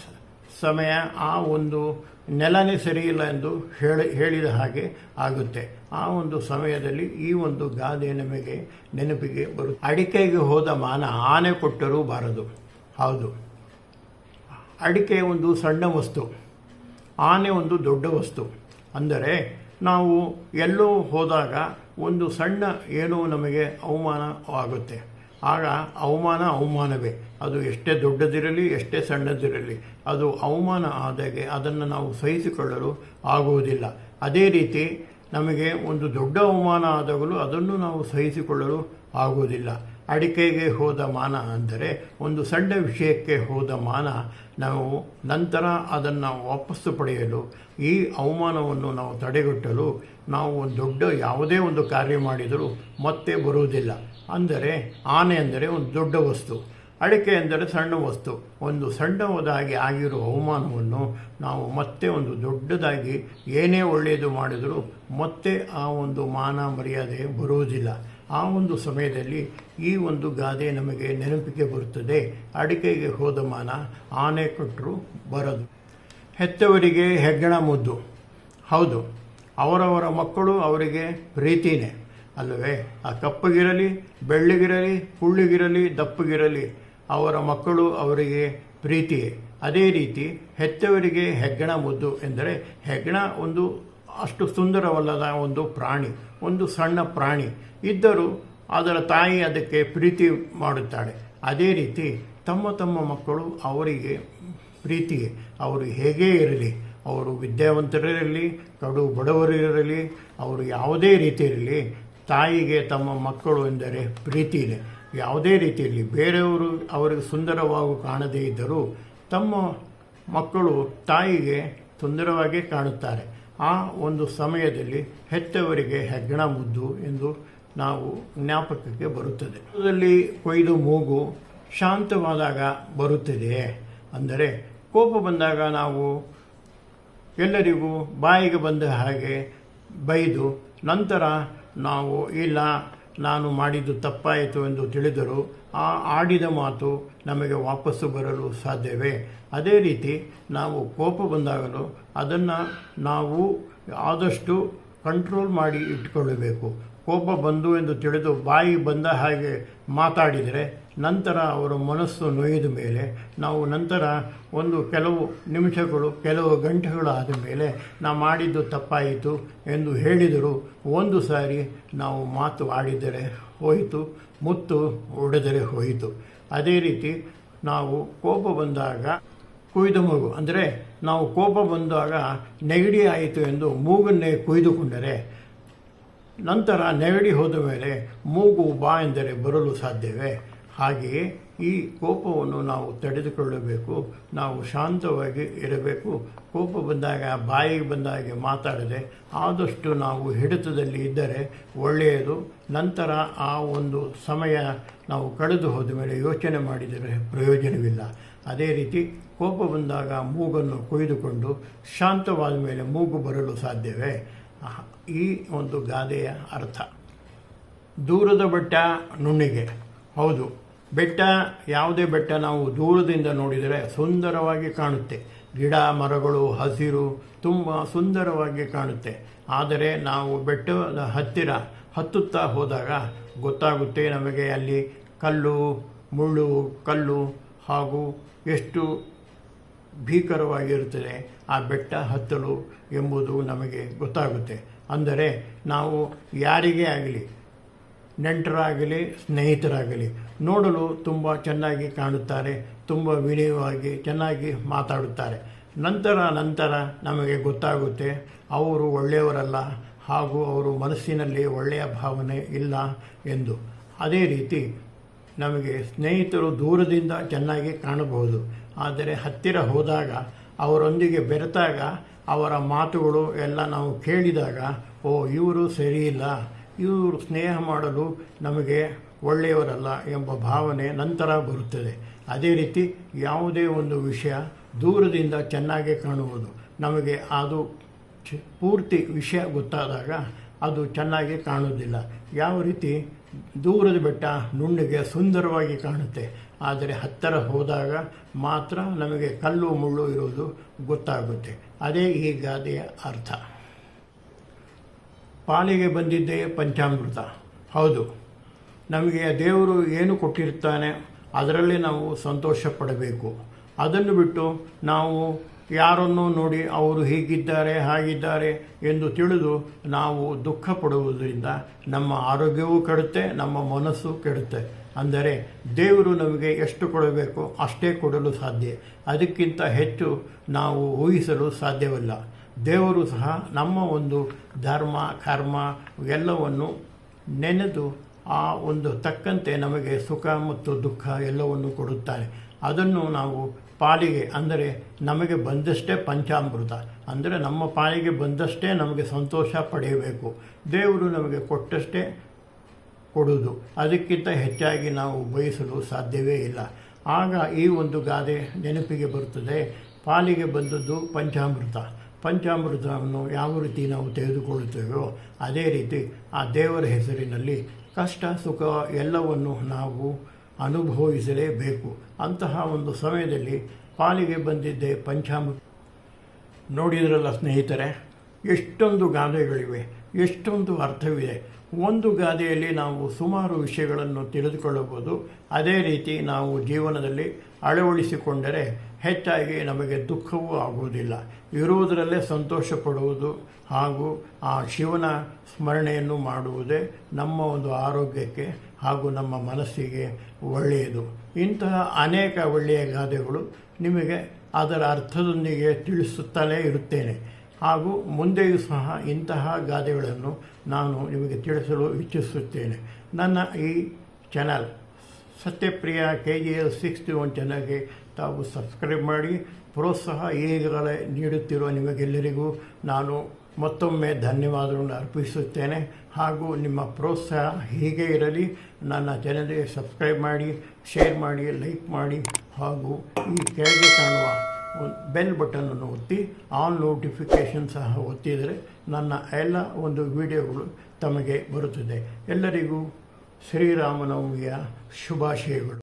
ಸಮಯ, ಆ ಒಂದು ನೆಲನೇ ಸರಿಯಿಲ್ಲ ಎಂದು ಹೇಳಿ, ಹೇಳಿದ ಹಾಗೆ ಆಗುತ್ತೆ. ಆ ಒಂದು ಸಮಯದಲ್ಲಿ ಈ ಒಂದು ಗಾದೆ ನಮಗೆ ನೆನಪಿಗೆ ಬರುತ್ತೆ. ಅಡಿಕೆಗೆ ಹೋದ ಮಾನ ಆನೆ ಕೊಟ್ಟರೂ ಬಾರದು. ಹೌದು. ಅಡಿಕೆ ಒಂದು ಸಣ್ಣ ವಸ್ತು. ಆನೆ ಒಂದು ದೊಡ್ಡ ವಸ್ತು. ಅಂದರೆ ನಾವು ಎಲ್ಲೋ ಹೋದಾಗ ಒಂದು ಸಣ್ಣ ಏನೋ ನಮಗೆ ಅವಮಾನವಾಗುತ್ತೆ ಆಗ ಅವಮಾನ ಅವಮಾನವೇ. ಅದು ಎಷ್ಟೇ ದೊಡ್ಡದಿರಲಿ, ಎಷ್ಟೇ ಸಣ್ಣದಿರಲಿ, ಅದು ಅವಮಾನ ಆದಾಗೆ ಅದನ್ನು ನಾವು ಸಹಿಸಿಕೊಳ್ಳಲು ಆಗುವುದಿಲ್ಲ. ಅದೇ ರೀತಿ ನಮಗೆ ಒಂದು ದೊಡ್ಡ ಅವಮಾನ ಆದಾಗಲೂ ಅದನ್ನು ನಾವು ಸಹಿಸಿಕೊಳ್ಳಲು ಆಗುವುದಿಲ್ಲ. ಅಡಿಕೆಗೆ ಹೋದ ಮಾನ ಅಂದರೆ ಒಂದು ಸಣ್ಣ ವಿಷಯಕ್ಕೆ ಹೋದ ಮಾನ ನಾವು ನಂತರ ಅದನ್ನು ವಾಪಸ್ಸು ಪಡೆಯಲು, ಈ ಅವಮಾನವನ್ನು ನಾವು ತಡೆಗಟ್ಟಲು ನಾವು ಒಂದು ದೊಡ್ಡ ಯಾವುದೇ ಒಂದು ಕಾರ್ಯ ಮಾಡಿದರೂ ಮತ್ತೆ ಬರುವುದಿಲ್ಲ. ಅಂದರೆ ಆನೆ ಅಂದರೆ ಒಂದು ದೊಡ್ಡ ವಸ್ತು, ಅಡಿಕೆ ಎಂದರೆ ಸಣ್ಣ ವಸ್ತು. ಒಂದು ಸಣ್ಣದಾಗಿ ಆಗಿರುವ ಅವಮಾನವನ್ನು ನಾವು ಮತ್ತೆ ಒಂದು ದೊಡ್ಡದಾಗಿ ಏನೇ ಒಳ್ಳೆಯದು ಮಾಡಿದರೂ ಮತ್ತೆ ಆ ಒಂದು ಮಾನ ಮರ್ಯಾದೆ ಬರುವುದಿಲ್ಲ. ಆ ಒಂದು ಸಮಯದಲ್ಲಿ ಈ ಒಂದು ಗಾದೆ ನಮಗೆ ನೆನಪಿಗೆ ಬರುತ್ತದೆ. ಅಡಿಕೆಗೆ ಹೋದ ಮಾನ ಆನೆ ಕೊಟ್ಟರು ಬರದು. ಹೆತ್ತವರಿಗೆ ಹೆಗ್ಗಣ ಮುದ್ದು. ಹೌದು, ಅವರವರ ಮಕ್ಕಳು ಅವರಿಗೆ ಪ್ರೀತಿನೇ. ಅಲ್ಲವೇ ಆ ಕಪ್ಪಗಿರಲಿ ಬೆಳ್ಳಗಿರಲಿ, ಹುಳ್ಳಿಗಿರಲಿ, ದಪ್ಪಗಿರಲಿ ಅವರ ಮಕ್ಕಳು ಅವರಿಗೆ ಪ್ರೀತಿಯೇ ಅದೇ ರೀತಿ ಹೆತ್ತವರಿಗೆ ಹೆಗ್ಗಣ ಮುದ್ದು ಎಂದರೆ ಹೆಗ್ಗಣ ಒಂದು ಅಷ್ಟು ಸುಂದರವಲ್ಲದ ಒಂದು ಪ್ರಾಣಿ, ಒಂದು ಸಣ್ಣ ಪ್ರಾಣಿ. ಇದ್ದರೂ ಅದರ ತಾಯಿ ಅದಕ್ಕೆ ಪ್ರೀತಿ ಮಾಡುತ್ತಾಳೆ. ಅದೇ ರೀತಿ ತಮ್ಮ ತಮ್ಮ ಮಕ್ಕಳು ಅವರಿಗೆ ಪ್ರೀತಿ. ಅವರು ಹೇಗೇ ಇರಲಿ, ಅವರು ವಿದ್ಯಾವಂತರಿರಲಿ, ಕಡು ಬಡವರಿರಲಿ, ಅವರು ಯಾವುದೇ ರೀತಿ ಇರಲಿ ತಾಯಿಗೆ ತಮ್ಮ ಮಕ್ಕಳು ಎಂದರೆ ಪ್ರೀತಿ ಇದೆ ಯಾವುದೇ ರೀತಿಯಲ್ಲಿ ಬೇರೆಯವರು ಅವರಿಗೆ ಸುಂದರವಾಗಿ ಕಾಣದೇ ಇದ್ದರೂ ತಮ್ಮ ಮಕ್ಕಳು ತಾಯಿಗೆ ಸುಂದರವಾಗಿ ಕಾಣುತ್ತಾರೆ. ಆ ಒಂದು ಸಮಯದಲ್ಲಿ ಹೆತ್ತವರಿಗೆ ಹೆಗ್ಗಣ ಮುದ್ದು ಎಂದು ನಾವು ಜ್ಞಾಪಕಕ್ಕೆ ಬರುತ್ತದೆ. ಅದರಲ್ಲಿ ಕೊಯ್ದು ಮೂಗು ಶಾಂತವಾದಾಗ ಬರುತ್ತದೆಯೇ? ಅಂದರೆ ಕೋಪ ಬಂದಾಗ ನಾವು ಎಲ್ಲರಿಗೂ ಬಾಯಿಗೆ ಬಂದ ಹಾಗೆ ಬೈದು ನಂತರ ನಾವು, ಇಲ್ಲ, ನಾನು ಮಾಡಿದ್ದು ತಪ್ಪಾಯಿತು ಎಂದು ತಿಳಿದರೂ ಆ ಆಡಿದ ಮಾತು ನಮಗೆ ವಾಪಸ್ಸು ಬರಲು ಸಾಧ್ಯವೇ? ಅದೇ ರೀತಿ ನಾವು ಕೋಪ ಬಂದಾಗಲೂ ಅದನ್ನು ನಾವು ಆದಷ್ಟು ಕಂಟ್ರೋಲ್ ಮಾಡಿ ಇಟ್ಕೊಳ್ಳಬೇಕು. ಕೋಪ ಬಂದು ಎಂದು ತಿಳಿದು ಬಾಯಿ ಬಂದ ಹಾಗೆ ಮಾತಾಡಿದರೆ ನಂತರ ಅವರ ಮನಸ್ಸು ನೊಯ್ದ ಮೇಲೆ, ನಾವು ನಂತರ ಒಂದು ಕೆಲವು ನಿಮಿಷಗಳು, ಕೆಲವು ಗಂಟೆಗಳು ಆದ ಮೇಲೆ ನಾವು ಮಾಡಿದ್ದು ತಪ್ಪಾಯಿತು ಎಂದು ಹೇಳಿದರು. ಒಂದು ಸಾರಿ ನಾವು ಮಾತು ಆಡಿದರೆ ಹೋಯಿತು, ಮುತ್ತು ಒಡೆದರೆ ಹೋಯಿತು. ಅದೇ ರೀತಿ ನಾವು ಕೋಪ ಬಂದಾಗ ಕುಯ್ದು ಮಗು, ಅಂದರೆ ನಾವು ಕೋಪ ಬಂದಾಗ ನೆಗಡಿ ಆಯಿತು ಎಂದು ಮೂಗನ್ನೇ ಕುಯ್ದುಕೊಂಡರೆ, ನಂತರ ನೆಗಡಿ ಹೋದ ಮೇಲೆ ಮೂಗು ಬಾ ಎಂದರೆ ಬರಲು ಸಾಧ್ಯವೇ? ಹಾಗೆಯೇ ಈ ಕೋಪವನ್ನು ನಾವು ತಡೆದುಕೊಳ್ಳಬೇಕು, ನಾವು ಶಾಂತವಾಗಿ ಇರಬೇಕು. ಕೋಪ ಬಂದಾಗ ಬಾಯಿಗೆ ಬಂದಾಗ ಮಾತಾಡದೆ ಆದಷ್ಟು ನಾವು ಹಿಡಿತದಲ್ಲಿ ಇದ್ದರೆ ಒಳ್ಳೆಯದು. ನಂತರ ಆ ಒಂದು ಸಮಯ ನಾವು ಕಳೆದು ಹೋದ ಮೇಲೆ ಯೋಚನೆ ಮಾಡಿದರೆ ಪ್ರಯೋಜನವಿಲ್ಲ. ಅದೇ ರೀತಿ ಕೋಪ ಬಂದಾಗ ಮೂಗನ್ನು ಕೊಯ್ದುಕೊಂಡು ಶಾಂತವಾದ ಮೇಲೆ ಮೂಗು ಬರಲು ಸಾಧ್ಯವೇ? ಈ ಒಂದು ಗಾದೆಯ ಅರ್ಥ. ದೂರದ ಬಟ್ಟ ನುಣ್ಣಿಗೆ. ಹೌದು. ಬೆಟ್ಟ, ಯಾವುದೇ ಬೆಟ್ಟ ನಾವು ದೂರದಿಂದ ನೋಡಿದರೆ ಸುಂದರವಾಗಿ ಕಾಣುತ್ತೆ. ಗಿಡ, ಮರಗಳು, ಹಸಿರು ತುಂಬ ಸುಂದರವಾಗಿ ಕಾಣುತ್ತೆ. ಆದರೆ ನಾವು ಬೆಟ್ಟದ ಹತ್ತಿರ ಹತ್ತುತ್ತಾ ಹೋದಾಗ ಗೊತ್ತಾಗುತ್ತೆ ನಮಗೆ ಅಲ್ಲಿ ಕಲ್ಲು, ಮುಳ್ಳು, ಕಲ್ಲು ಹಾಗೂ ಎಷ್ಟು ಭೀಕರವಾಗಿರುತ್ತದೆ. ಆ ಬೆಟ್ಟ ಹತ್ತಲು ಎಂಬುದು ನಮಗೆ ಗೊತ್ತಾಗುತ್ತೆ. ಅಂದರೆ ನಾವು ಯಾರಿಗೇ ಆಗಲಿ ನೆಂಟರಾಗಲಿ, ಸ್ನೇಹಿತರಾಗಲಿ, ನೋಡಲು ತುಂಬ ಚೆನ್ನಾಗಿ ಕಾಣುತ್ತಾರೆ, ತುಂಬ ವಿನಯವಾಗಿ ಚೆನ್ನಾಗಿ ಮಾತಾಡುತ್ತಾರೆ. ನಂತರ ನಂತರ ನಮಗೆ ಗೊತ್ತಾಗುತ್ತೆ, ಅವರು ಒಳ್ಳೆಯವರಲ್ಲ, ಹಾಗೂ ಅವರು ಮನಸ್ಸಿನಲ್ಲಿ ಒಳ್ಳೆಯ ಭಾವನೆ ಇಲ್ಲ ಎಂದು. ಅದೇ ರೀತಿ ನಮಗೆ ಸ್ನೇಹಿತರು ದೂರದಿಂದ ಚೆನ್ನಾಗಿ ಕಾಣಬಹುದು, ಆದರೆ ಹತ್ತಿರ ಹೋದಾಗ, ಅವರೊಂದಿಗೆ ಬೆರೆತಾಗ, ಅವರ ಮಾತುಗಳು ಎಲ್ಲ ನಾವು ಕೇಳಿದಾಗ, ಓ, ಇವರು ಸರಿಯಿಲ್ಲ ಇವರು ಸ್ನೇಹ ಮಾಡಲು ನಮಗೆ ಒಳ್ಳೆಯವರಲ್ಲ ಎಂಬ ಭಾವನೆ ನಂತರ ಬರುತ್ತದೆ. ಅದೇ ರೀತಿ ಯಾವುದೇ ಒಂದು ವಿಷಯ ದೂರದಿಂದ ಚೆನ್ನಾಗಿ ಕಾಣುವುದು. ನಮಗೆ ಅದು ಪೂರ್ತಿ ವಿಷಯ ಗೊತ್ತಾದಾಗ ಅದು ಚೆನ್ನಾಗಿ ಕಾಣುವುದಿಲ್ಲ. ಯಾವ ರೀತಿ ದೂರದ ಬೆಟ್ಟ ನುಣ್ಣಗೆ ಸುಂದರವಾಗಿ ಕಾಣುತ್ತೆ. ಆದರೆ ಹತ್ತಿರ ಹೋದಾಗ ಮಾತ್ರ ನಮಗೆ ಕಲ್ಲು ಮುಳ್ಳು ಇರುವುದು ಗೊತ್ತಾಗುತ್ತೆ. ಅದೇ ಈ ಗಾದೆಯ ಅರ್ಥ. ಪಾಲಿಗೆ ಬಂದಿದ್ದೇ ಪಂಚಾಮೃತ. ಹೌದು. ನಮಗೆ ದೇವರು ಏನು ಕೊಟ್ಟಿರ್ತಾನೆ, ಅದರಲ್ಲಿ ನಾವು ಸಂತೋಷ ಪಡಬೇಕು. ಅದನ್ನು ಬಿಟ್ಟು ನಾವು ಯಾರನ್ನು ನೋಡಿ ಅವರು ಹೀಗಿದ್ದಾರೆ, ಹಾಗಿದ್ದಾರೆ ಎಂದು ತಿಳಿದು ನಾವು ದುಃಖ ಪಡುವುದರಿಂದ ನಮ್ಮ ಆರೋಗ್ಯವೂ ಕೆಡುತ್ತೆ, ನಮ್ಮ ಮನಸ್ಸು ಕೆಡುತ್ತೆ. ಅಂದರೆ ದೇವರು ನಮಗೆ ಎಷ್ಟು ಕೊಡಬೇಕು ಅಷ್ಟೇ ಕೊಡಲು ಸಾಧ್ಯ. ಅದಕ್ಕಿಂತ ಹೆಚ್ಚು ನಾವು ಊಹಿಸಲು ಸಾಧ್ಯವಿಲ್ಲ. ದೇವರು ಸಹ ನಮ್ಮ ಒಂದು ಧರ್ಮ, ಕರ್ಮ ಎಲ್ಲವನ್ನು ನೆನೆದು ಆ ಒಂದು ತಕ್ಕಂತೆ ನಮಗೆ ಸುಖ ಮತ್ತು ದುಃಖ ಎಲ್ಲವನ್ನು ಕೊಡುತ್ತಾರೆ. ಅದನ್ನು ನಾವು ಪಾಲಿಗೆ, ಅಂದರೆ ನಮಗೆ ಬಂದಷ್ಟೇ ಪಂಚಾಮೃತ, ಅಂದರೆ ನಮ್ಮ ಪಾಲಿಗೆ ಬಂದಷ್ಟೇ ನಮಗೆ ಸಂತೋಷ ಪಡೆಯಬೇಕು. ದೇವರು ನಮಗೆ ಕೊಟ್ಟಷ್ಟೇ ಕೊಡುವುದು ಅದಕ್ಕಿಂತ ಹೆಚ್ಚಾಗಿ ನಾವು ಬಯಸಲು ಸಾಧ್ಯವೇ ಇಲ್ಲ. ಆಗ ಈ ಒಂದು ಗಾದೆ ನೆನಪಿಗೆ ಬರುತ್ತದೆ. ಪಾಲಿಗೆ ಬಂದದ್ದು ಪಂಚಾಮೃತ. ಪಂಚಾಮೃತವನ್ನು ಯಾವ ರೀತಿ ನಾವು ತೆಗೆದುಕೊಳ್ಳುತ್ತೇವೋ ಅದೇ ರೀತಿ ಆ ದೇವರ ಹೆಸರಿನಲ್ಲಿ ಕಷ್ಟ, ಸುಖ ಎಲ್ಲವನ್ನು ನಾವು ಅನುಭವಿಸಲೇಬೇಕು. ಅಂತಹ ಒಂದು ಸಮಯದಲ್ಲಿ ಪಾಲಿಗೆ ಬಂದಿದ್ದೆ ಪಂಚಾಮೃತ. ನೋಡಿದ್ರಲ್ಲ ಸ್ನೇಹಿತರೆ, ಎಷ್ಟೊಂದು ಗಾದೆಗಳಿವೆ, ಎಷ್ಟೊಂದು ಅರ್ಥವಿದೆ. ಒಂದು ಗಾದೆಯಲ್ಲಿ ನಾವು ಸುಮಾರು ವಿಷಯಗಳನ್ನು ತಿಳಿದುಕೊಳ್ಳಬಹುದು. ಅದೇ ರೀತಿ ನಾವು ಜೀವನದಲ್ಲಿ ಅಳವಡಿಸಿಕೊಂಡರೆ ಹೆಚ್ಚಾಗಿ ನಮಗೆ ದುಃಖವೂ ಆಗುವುದಿಲ್ಲ. ಇರುವುದರಲ್ಲೇ ಸಂತೋಷ ಪಡುವುದು ಹಾಗೂ ಆ ಶಿವನ ಸ್ಮರಣೆಯನ್ನು ಮಾಡುವುದೇ ನಮ್ಮ ಒಂದು ಆರೋಗ್ಯಕ್ಕೆ ಹಾಗೂ ನಮ್ಮ ಮನಸ್ಸಿಗೆ ಒಳ್ಳೆಯದು. ಇಂತಹ ಅನೇಕ ಒಳ್ಳೆಯ ಗಾದೆಗಳು ನಿಮಗೆ ಅದರ ಅರ್ಥದೊಂದಿಗೆ ತಿಳಿಸುತ್ತಲೇ ಇರುತ್ತೇನೆ. ಹಾಗೂ ಮುಂದೆಯೂ ಸಹ ಇಂತಹ ಗಾದೆಗಳನ್ನು ನಾನು ನಿಮಗೆ ತಿಳಿಸಲು ಇಚ್ಛಿಸುತ್ತೇನೆ. ನನ್ನ ಈ channel Satyapriya K G L sixty one ಚಾನಲ್ಗೆ ತಾವು ಸಬ್ಸ್ಕ್ರೈಬ್ ಮಾಡಿ ಪ್ರೋತ್ಸಾಹ ಈಗಲೇ ನೀಡುತ್ತಿರುವ ನಿಮಗೆಲ್ಲರಿಗೂ ನಾನು ಮತ್ತೊಮ್ಮೆ ಧನ್ಯವಾದಗಳನ್ನು ಅರ್ಪಿಸುತ್ತೇನೆ. ಹಾಗೂ ನಿಮ್ಮ ಪ್ರೋತ್ಸಾಹ ಹೀಗೆ ಇರಲಿ, ನನ್ನ ಚಾನಲ್ಗೆ ಸಬ್ಸ್ಕ್ರೈಬ್ ಮಾಡಿ ಶೇರ್ ಮಾಡಿ ಲೈಕ್ ಮಾಡಿ, ಹಾಗೂ ಈ ಕೆಳಗೆ ಕಾಣುವ ಬೆಲ್ ಬಟನನ್ನು ಒತ್ತಿ ಆಲ್ ನೋಟಿಫಿಕೇಷನ್ ಸಹ ಒತ್ತಿದರೆ ನನ್ನ ಎಲ್ಲ ಒಂದು ವಿಡಿಯೋಗಳು ತಮಗೆ ಬರುತ್ತದೆ. ಎಲ್ಲರಿಗೂ ಶ್ರೀರಾಮನವಮಿಯ ಶುಭಾಶಯಗಳು.